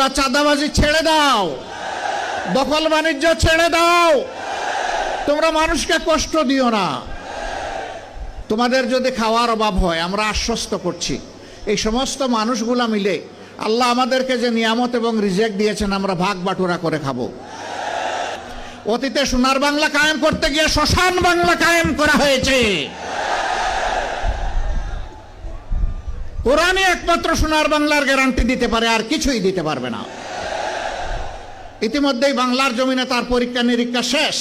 তোমরা চাঁদাবাজি ছেড়ে দাও। দখল বাণিজ্য ছেড়ে দাও। তোমরা মানুষকে কষ্ট দিও না। তোমাদের যদি খাওয়ার অভাব হয়, আমরা আশ্বস্ত করছি। এই সমস্ত মানুষগুলা মিলে আল্লাহ আমাদেরকে যে নিয়ামত এবং রিজেক্ট দিয়েছেন, আমরা ভাগ বাটুরা করে খাব। অতীতে সোনার বাংলা কায়েম করতে গিয়ে শ্মশান বাংলা কায়েম করা হয়েছে। কোরআনই একমাত্র সোনার বাংলার গ্যারান্টি দিতে পারে, আর কিছুই দিতে পারবে না। ইতিমধ্যেই বাংলার জমিনে তার পরীক্ষা নিরীক্ষা শেষ।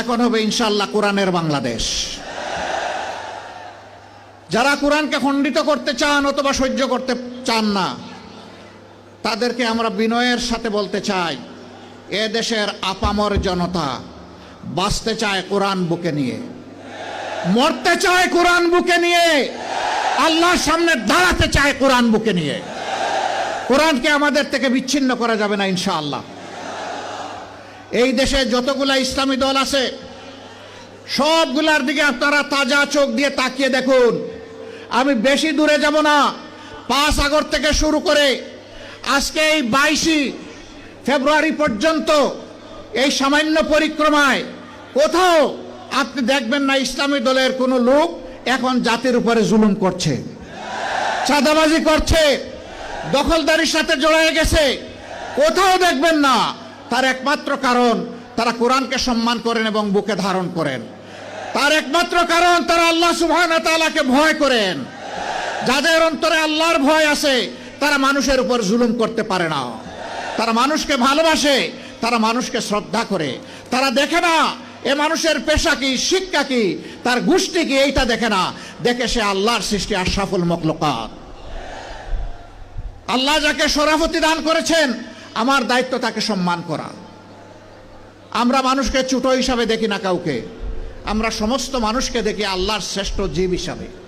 এখন হবে ইনশাল্লাহ কোরআনের বাংলাদেশ। যারা কোরআনকে খণ্ডিত করতে চান অথবা সহ্য করতে চান না, তাদেরকে আমরা বিনয়ের সাথে বলতে চাই, এ দেশের আপামর জনতা বাঁচতে চায় কোরআন বুকে নিয়ে। মরতে চায় কোরআন বুকে নিয়ে। আল্লাহর সামনে দাঁড়াতে চায় কোরআন বুকে নিয়ে। কোরআনকে আমাদের থেকে বিচ্ছিন্ন করা যাবে না, ইনশাআল্লাহ। এই দেশে যতগুলা ইসলামী দল আছে, সবগুলার দিকে আপনারা তাজা চোখ দিয়ে তাকিয়ে দেখুন। আমি বেশি দূরে যাব না, পাঁচ আগর থেকে শুরু করে আজকে এই বাইশে ফেব্রুয়ারি পর্যন্ত এই সামান্য পরিক্রমায় কোথাও আপনি দেখবেন না, ইসলামী দলের কোনো লোক এখন জাতির উপরে জুলুম করছে। চাঁদাবাজি করছে। দখলদারির সাথে জড়ায় গেছে। কোথাও দেখবেন না, তার একমাত্র কারণ তারা কোরআনকে সম্মান করেন এবং বুকে ধারণ করেন। তার একমাত্র কারণ তারা আল্লাহ ওয়া ভয় করেন। যাদের অন্তরে আল্লাহর ভয় আছে, তারা মানুষের উপর জুলুম করতে পারে না। তারা মানুষকে ভালোবাসে, তারা মানুষকে শ্রদ্ধা করে। তারা দেখে না এ মানুষের পেশা কি, শিক্ষা কি? তার গোষ্ঠী কি, এইটা দেখে না। দেখে সে আল্লাহর সৃষ্টি আশরাফুল মকলকাত আল্লাহ যাকে সরাফতি দান করেছেন, আমার দায়িত্ব তাকে সম্মান করা। আমরা মানুষকে ছুটো হিসাবে দেখি না কাউকে। আমরা সমস্ত মানুষকে দেখি আল্লাহর শ্রেষ্ঠ জীব হিসাবে।